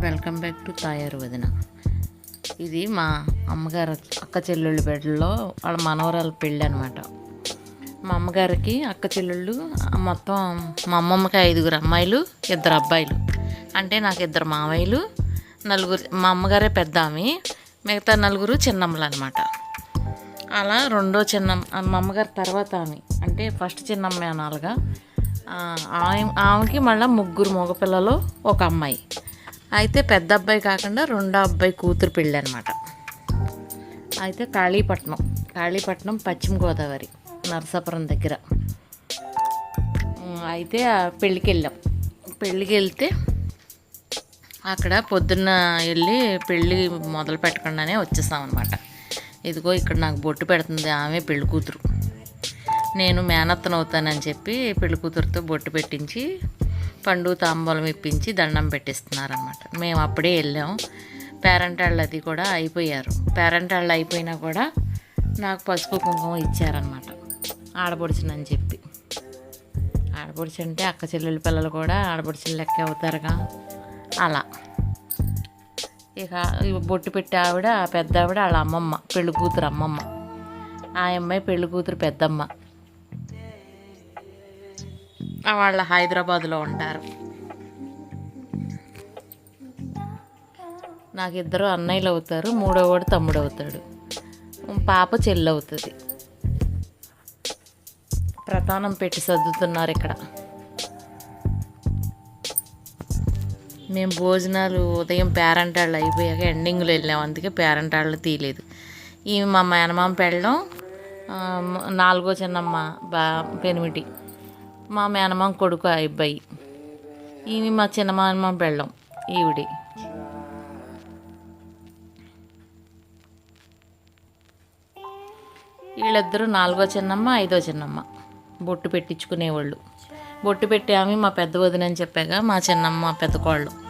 Welcome back to తాయారు వదిన ఇది మా అమ్మగారు అక్క చెల్లెళ్ళు బిడ్డలో వాళ్ళ మనవరాలు పెళ్ళి అనమాట మా అమ్మగారికి అక్క చెల్లెళ్ళు మొత్తం మా అమ్మమ్మకి ఐదుగురు అమ్మాయిలు ఇద్దరు అబ్బాయిలు. అంటే నాకు ఇద్దరు మావయ్యలు నలుగురు మా అమ్మగారే పెద్ద ఆమె మిగతా నలుగురు చిన్నమ్మలు అనమాట అలా రెండో చిన్న మా అమ్మగారి తర్వాత ఆమె. అంటే ఫస్ట్ చిన్నమ్మ అనాలుగా. ఆమె ఆమెకి మళ్ళీ ముగ్గురు మగపిల్లలు ఒక అమ్మాయి. అయితే పెద్ద అబ్బాయి కాకుండా రెండో అబ్బాయి కూతురు పెళ్ళి అనమాట అయితే కాళీపట్నం కాళీపట్నం పశ్చిమ గోదావరి నరసాపురం దగ్గర. అయితే పెళ్ళికి వెళ్ళాం. పెళ్ళికి వెళ్తే అక్కడ పొద్దున్న వెళ్ళి పెళ్ళి మొదలు పెట్టకుండానే వచ్చేసాం అనమాట ఇదిగో ఇక్కడ నాకు బొట్టు పెడుతుంది ఆమె పెళ్ళి కూతురు. నేను మేనత్తనవుతానని చెప్పి పెళ్ళి కూతురుతో బొట్టు పెట్టించి పండు తాంబూలం ఇప్పించి దండం పెట్టిస్తున్నారనమాట మేము అప్పుడే వెళ్ళాం. పేరెంట్ వాళ్ళు అది కూడా అయిపోయారు. పేరెంట్ వాళ్ళు అయిపోయినా కూడా నాకు పసుపు కుంకుమ ఇచ్చారనమాట ఆడపడుచునని చెప్పి. ఆడపడుచు అంటే అక్క చెల్లెళ్ళ పిల్లలు కూడా ఆడపడుచులు లెక్క అవుతారుగా. అలా. ఇక బొట్టు పెట్టే ఆవిడ ఆ పెద్ద ఆవిడ వాళ్ళ అమ్మమ్మ పెళ్ళి కూతురు అమ్మమ్మ. ఆ అమ్మాయి పెళ్ళి కూతురు పెద్దమ్మ. వాళ్ళ హైదరాబాద్లో ఉంటారు. నాకు ఇద్దరు అన్నయ్యలు అవుతారు మూడోవాడు తమ్ముడు అవుతాడు పాప చెల్లి అవుతుంది ప్రధానం పెట్టి సర్దుతున్నారు ఇక్కడ. మేము భోజనాలు ఉదయం పేరెంట్ వాళ్ళు అయిపోయాక ఎండింగ్లో వెళ్ళాం అందుకే పేరెంట్ వాళ్ళు తీయలేదు. ఈ మా మేనమామ పెళ్ళం నాలుగో చిన్నమ్మ బా పెనిమిటి. మా మేనమామ కొడుకు ఆ అబ్బాయి. ఈమె మా చిన్న మేనమామ బెళ్ళం ఈవిడి. వీళ్ళిద్దరూ నాలుగో చిన్నమ్మ ఐదో చిన్నమ్మ. బొట్టు పెట్టించుకునేవాళ్ళు. బొట్టు పెట్టామి ఆమె మా పెద్ద వదిన అని చెప్పాక మా చిన్నమ్మ పెద్ద కోళ్ళు.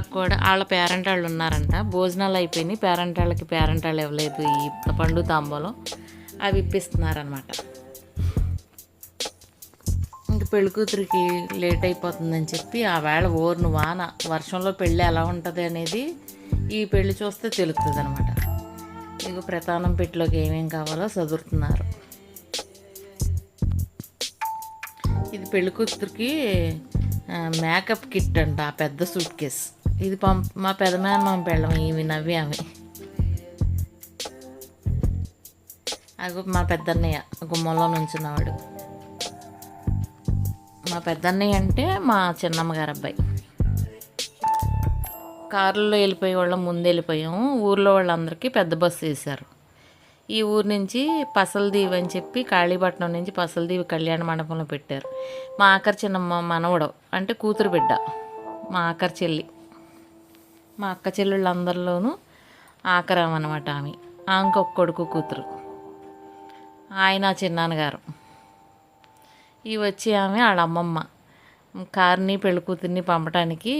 వాళ్ళకి కూడా వాళ్ళ పేరెంట్ వాళ్ళు ఉన్నారంట. భోజనాలు అయిపోయినాయి. పేరెంట్ వాళ్ళకి పేరెంట్ వాళ్ళు ఇవ్వలేదు ఈ పండు తాంబూలం. అవి ఇప్పిస్తున్నారనమాట ఇంక పెళ్ళి కూతురికి లేట్ అయిపోతుందని చెప్పి ఆ వేళ ఓర్ను వాన వర్షంలో పెళ్ళి ఎలా ఉంటుంది అనేది ఈ పెళ్ళి చూస్తే తెలుస్తుంది అనమాట ఇక ప్రధానం పెట్టిలోకి ఏమేం కావాలో చదువుతున్నారు ఇది పెళ్ళి కూతురికి మేకప్ కిట్ అంట ఆ పెద్ద సూట్ కేస్ ఇది పంప్ మా పెదమైన మా పెళ్ళం ఇవి నవ్వి ఆమె. అగో మా పెద్దన్నయ్య గుమ్మంలో నుంచున్నవాడు. మా పెద్దన్నయ్య అంటే మా చిన్నమ్మ గారు అబ్బాయి. కారులో వెళ్ళిపోయే వాళ్ళం ముందు వెళ్ళిపోయాము ఊర్లో వాళ్ళందరికీ పెద్ద బస్సు వేశారు. ఈ ఊరు నుంచి పసలదీవి అని చెప్పి కాళీపట్నం నుంచి పసలదీవి కళ్యాణ మండపంలో పెట్టారు. మా ఆఖరి చిన్నమ్మ మనవడు అంటే కూతురు బిడ్డ మా ఆఖరి చెల్లి. మా అక్క చెల్లెళ్ళందరిలోనూ ఆఖరం అనమాట ఆమె. ఆమెకు కొడుకు కూతురు. ఆయన చిన్నాన్నగారు. ఇవి వచ్చి ఆమె వాళ్ళ అమ్మమ్మ కారుని పెళ్ళి కూతుర్ని పంపడానికి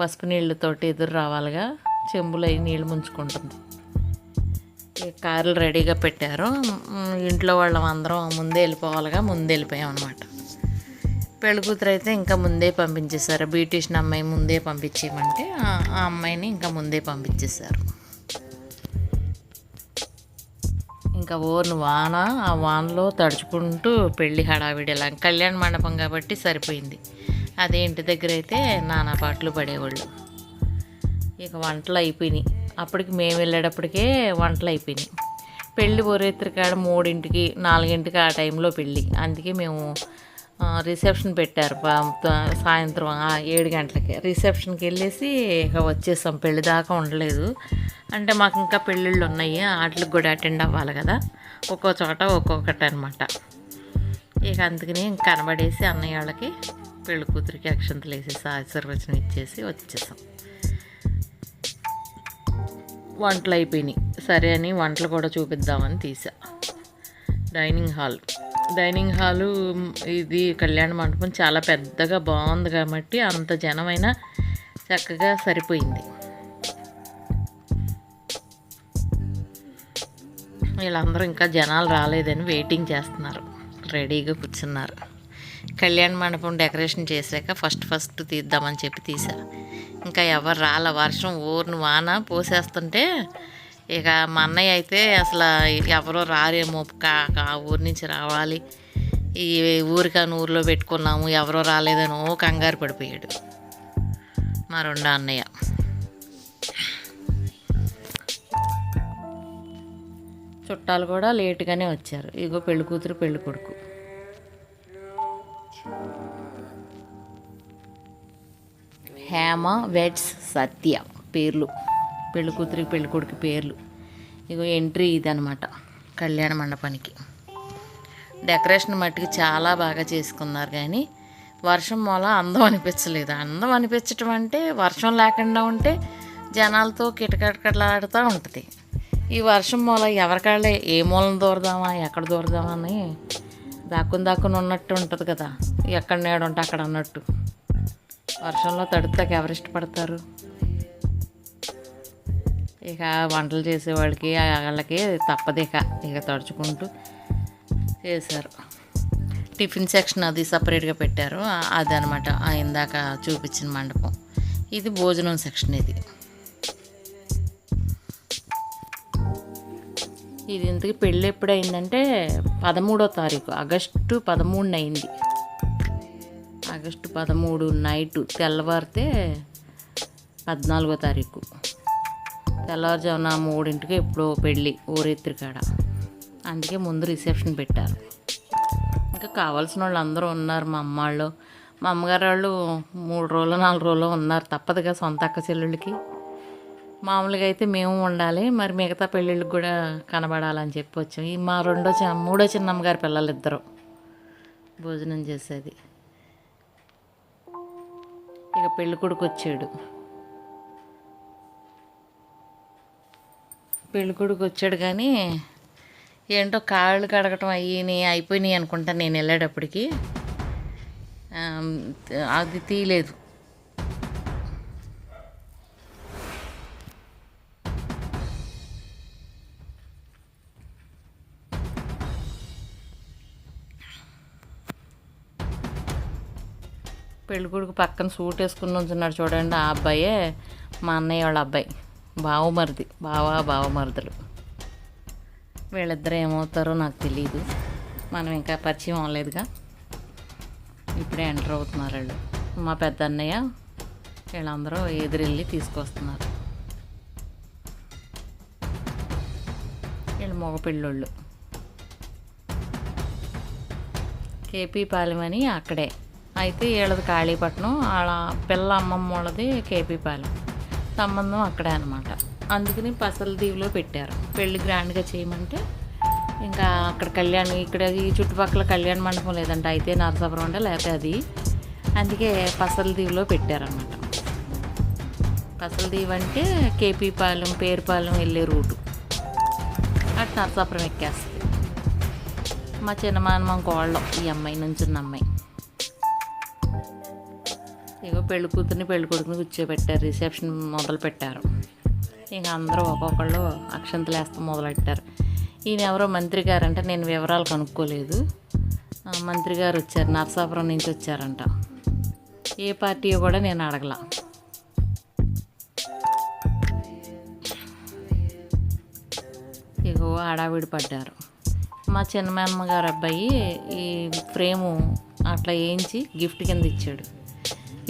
పసుపు నీళ్ళతోటి ఎదురు రావాలిగా. చెంబులో అయి నీళ్ళు ముంచుకుంటుంది. కార్లు రెడీగా పెట్టారు. ఇంట్లో వాళ్ళం అందరం ముందే వెళ్ళిపోవాలిగా ముందే వెళ్ళిపోయాం అనమాట పెళ్ళికూతురు అయితే ఇంకా ముందే పంపించేశారు. బ్యూటీషియన్ అమ్మాయి ముందే పంపించేయమంటే ఆ అమ్మాయిని ఇంకా ముందే పంపించేశారు. ఇంకా ఓర్ని వాన ఆ వానలో తడుచుకుంటూ పెళ్ళి హడావిడి ఇలా కళ్యాణ మండపం కాబట్టి సరిపోయింది. అదే ఇంటి దగ్గర అయితే నానా పాటలు పడేవాళ్ళు. ఇక వంటలు అయిపోయినాయి. అప్పటికి మేము వెళ్ళేటప్పటికే వంటలు అయిపోయినాయి. పెళ్ళి ఒరేత్రి కాడ మూడింటికి నాలుగింటికి ఆ టైంలో పెళ్ళి. అందుకే మేము రిసెప్షన్ పెట్టారు సాయంత్రం ఏడు గంటలకి. రిసెప్షన్కి వెళ్ళేసి ఇక వచ్చేసాం. పెళ్ళి దాకా ఉండలేదు. అంటే మాకు ఇంకా పెళ్ళిళ్ళు ఉన్నాయి. వాటికి కూడా అటెండ్ అవ్వాలి కదా. ఒక్కో చోట ఒక్కొక్కటి అనమాట ఇక అందుకని ఇంక కనబడేసి అన్నయ్య వాళ్ళకి పెళ్ళి కూతురికి అక్షంతలు వేసేసి ఆశీర్వచనం ఇచ్చేసి వచ్చేసాం. వంటలు అయిపోయినాయి. సరే అని వంటలు కూడా చూపిద్దామని తీసా. డైనింగ్ హాల్ డైనింగ్ హాలు ఇది కళ్యాణ మండపం చాలా పెద్దగా బాగుంది కాబట్టి అంత జనమైనా చక్కగా సరిపోయింది. వీళ్ళందరూ ఇంకా జనాలు రాలేదని వెయిటింగ్ చేస్తున్నారు. రెడీగా కూర్చున్నారు. కళ్యాణ మండపం డెకరేషన్ చేశాక ఫస్ట్ ఫస్ట్ తీద్దామని చెప్పి తీసా ఇంకా ఎవరు రాల వర్షం ఊరిని వాన పోసేస్తుంటే ఇక మా అన్నయ్య అయితే అసలు ఎవరో రారేమో కా ఆ ఊరి నుంచి రావాలి. ఈ ఊరికాని ఊరిలో పెట్టుకున్నాము ఎవరో రాలేదని ఓ కంగారు పడిపోయాడు మా రెండో అన్నయ్య. చుట్టాలు కూడా లేటుగానే వచ్చారు. ఇగో పెళ్ళి కూతురు పెళ్ళి కొడుకు. హేమ వెడ్స్ సత్య పేర్లు. పెళ్ళి కూతురికి పెళ్ళి కొడుకు పేర్లు. ఇగో ఎంట్రీ ఇదనమాట కళ్యాణ మండపానికి. డెకరేషన్ మట్టుకు చాలా బాగా చేసుకున్నారు కానీ వర్షం మూల అందం అనిపించలేదు. అందం అనిపించటం అంటే వర్షం లేకుండా ఉంటే జనాలతో కిటకటకలాడుతూ ఉంటుంది. ఈ వర్షం మూల ఎవరికాళ్ళే ఏ మూలం దూరదామా ఎక్కడ దూరదామా అని దాక్కుని దాక్కుని ఉన్నట్టు ఉంటుంది కదా. ఎక్కడ నేడు ఉంటే అక్కడ అన్నట్టు. వర్షంలో తడుతాక ఎవరు ఇష్టపడతారు? ఇక వంటలు చేసేవాళ్ళకి వాళ్ళకి తప్పదు ఇక. ఇక తడుచుకుంటూ చేశారు. టిఫిన్ సెక్షన్ అది సపరేట్గా పెట్టారు. అదనమాట. ఇందాక చూపించిన మండపం. ఇది భోజనం సెక్షన్ ఇది. ఇది ఇంతకు పెళ్ళి ఎప్పుడైందంటే పదమూడో తారీఖు. ఆగస్టు పదమూడున అయింది. ఆగస్టు పదమూడు నైటు తెల్లవారితే పద్నాలుగో తారీఖు. తెల్లవారుజామున మూడింటికి ఎప్పుడో పెళ్ళి ఊరెత్తిరి కాడ. అందుకే ముందు రిసెప్షన్ పెట్టారు. ఇంకా కావాల్సిన వాళ్ళు అందరూ ఉన్నారు మా అమ్మ వాళ్ళు మా అమ్మగారు వాళ్ళు మూడు రోజులు నాలుగు రోజులు ఉన్నారు. తప్పదుగా సొంత అక్క చెల్లెళ్ళకి. మామూలుగా అయితే మేము ఉండాలి మరి మిగతా పెళ్ళిళ్ళకి కూడా కనబడాలని చెప్పి వచ్చాం. ఈ మా రెండో చ మూడో చిన్నమ్మగారి పిల్లలు ఇద్దరు భోజనం చేసేది. ఇక పెళ్ళి కొడుకు వచ్చాడు. పెళ్ళికొడుకు వచ్చాడు కానీ ఏంటో కాళ్ళు కడగటం అయ్యి అయిపోయినాయి అనుకుంటా నేను వెళ్ళేటప్పటికి. అది తీయలేదు. పెళ్ళికొడుకు పక్కన సూట్ వేసుకుని ఉంచున్నాడు చూడండి ఆ అబ్బాయే మా అన్నయ్య వాళ్ళ అబ్బాయి. బావమరిది బావా బావమరుదులు. వీళ్ళిద్దరు ఏమవుతారో నాకు తెలియదు మనం ఇంకా పరిచయం అవ్వలేదుగా. ఇప్పుడే ఎంటర్ అవుతున్నారు వాళ్ళు. మా పెద్ద అన్నయ్య వీళ్ళందరూ ఎదురెళ్ళి తీసుకొస్తున్నారు. వీళ్ళు మగ కేపీ పాలెమని అని అక్కడే. అయితే వీళ్ళది కాళీపట్నం వాళ్ళ పిల్ల అమ్మమ్మ వాళ్ళది కేపీ పాలెం. సంబంధం అక్కడే అనమాట అందుకని పసల దీవిలో పెట్టారు. పెళ్ళి గ్రాండ్గా చేయమంటే ఇంకా అక్కడ కళ్యాణ్ ఇక్కడ ఈ చుట్టుపక్కల కళ్యాణ మండపం లేదంటే. అయితే నరసాపురం అంటే లేకపోతే అది. అందుకే పసల దీవిలో పెట్టారనమాట పసల దీవి అంటే కేపీపాలెం పేరుపాలెం వెళ్ళే రూటు. అటు నరసాపురం ఎక్కేస్తుంది. మా చిన్నమానమ్మ కోళ్ళం ఈ అమ్మాయి నుంచున్న అమ్మాయి. ఇగో పెళ్ళి కూతుర్ని పెళ్ళి కొడుకుని కూర్చోబెట్టారు. రిసెప్షన్ మొదలు పెట్టారు. ఇక అందరూ ఒక్కొక్కళ్ళు అక్షంతలు వేస్తాం మొదలెట్టారు. ఈయన ఎవరో మంత్రి గారు అంటే నేను వివరాలు కనుక్కోలేదు. మంత్రి గారు వచ్చారు నరసాపురం నుంచి వచ్చారంట. ఏ పార్టీ కూడా నేను అడగలా. ఇగో హడావిడి పడ్డారు. మా చిన్నమ్మ గారు అబ్బాయి ఈ ఫ్రేము అట్లా వేయించి గిఫ్ట్ కింద ఇచ్చాడు.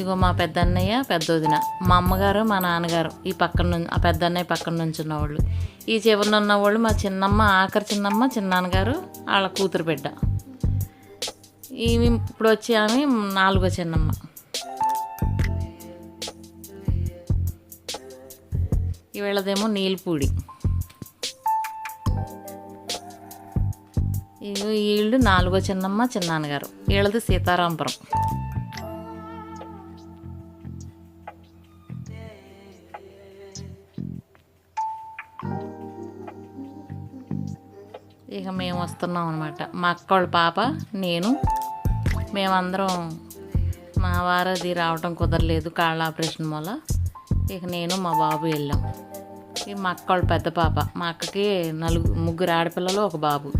ఇగో మా పెద్దన్నయ్య పెద్దోదిన పెద్ద వదిన మా అమ్మగారు మా నాన్నగారు ఈ పక్కన నుంచి ఆ పెద్దన్నయ్య పక్కన నుంచి ఉన్నవాళ్ళు ఈ చివరిన ఉన్నవాళ్ళు మా చిన్నమ్మ ఆఖరి చిన్నమ్మ చిన్నాన్నగారు వాళ్ళ కూతురు బిడ్డ. ఈమె ఇప్పుడు వచ్చి ఆమె నాలుగో చిన్నమ్మ. వీళ్ళదేమో నీలిపూడి. ఇగో వీళ్ళు నాలుగో చిన్నమ్మ చిన్నాన్నగారు. వీళ్ళది సీతారాంపురం. ఇక మేము వస్తున్నాం అనమాట మా అక్క వాళ్ళ పాప నేను మేమందరం మా వారది రావటం కుదరలేదు కాళ్ళ ఆపరేషన్ వల్ల. ఇక నేను మా బాబు వెళ్ళాం. ఈ మా అక్క వాళ్ళ పెద్ద పాప మా అక్కకి నలుగు ముగ్గురు ఆడపిల్లలు ఒక బాబు.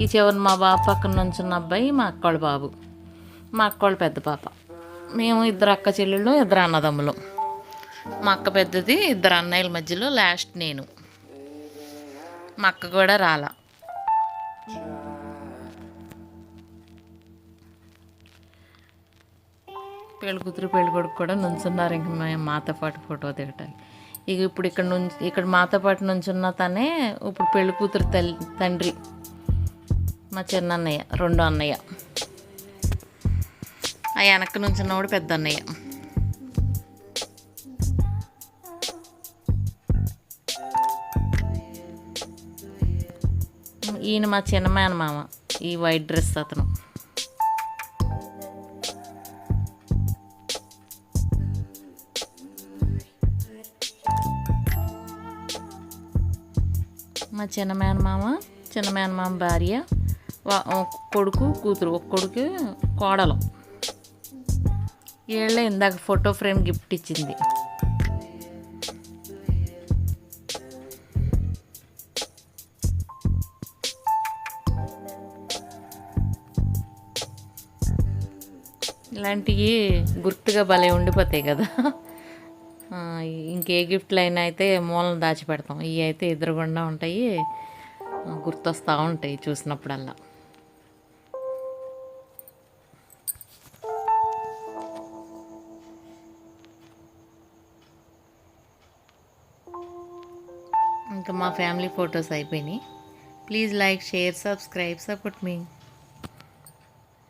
ఈ చివరి మా బాబు పక్కన నుంచున్న అబ్బాయి మా అక్క వాళ్ళ బాబు. మా అక్క వాళ్ళ పెద్ద పాప. మేము ఇద్దరు అక్క చెల్లెళ్ళు ఇద్దరు అన్నదమ్ములు. మా అక్క పెద్దది ఇద్దరు అన్నయ్యల మధ్యలో లాస్ట్ నేను. మా అక్క కూడా రాలా. పెళ్ళి కూతురు పెళ్ళి కొడుకు కూడా నుంచున్నారు. ఇంక మేము మాతో పాటు ఫోటో దిగటానికి. ఇక ఇప్పుడు ఇక్కడ నుంచి ఇక్కడ మాతో పాటు నుంచున్న తనే ఇప్పుడు పెళ్ళి కూతురు తల్లి తండ్రి. మా చిన్న అన్నయ్య రెండో అన్నయ్య. ఆ వెనక్కి నుంచున్నవాడు పెద్ద అన్నయ్య. ఈయన మా చిన్న మేనమామ ఈ వైట్ డ్రెస్ అతను. మా చిన్న మేనమామ చిన్న మేనమామ భార్య వా- కొడుకు కూతురు ఒక కొడుకు కోడలు. వీళ్ళే ఇందాక ఫోటో ఫ్రేమ్ గిఫ్ట్ ఇచ్చింది. ఇలాంటివి గుర్తుగా భలే ఉండిపోతాయి కదా. ఇంకే గిఫ్ట్లు అయినా అయితే మూలం దాచిపెడతాం. ఇవి అయితే ఎదురుగుండా ఉంటాయి. గుర్తొస్తూ ఉంటాయి చూసినప్పుడల్లా. ఇంకా మా ఫ్యామిలీ ఫొటోస్ అయిపోయినాయి. Please like share subscribe support me.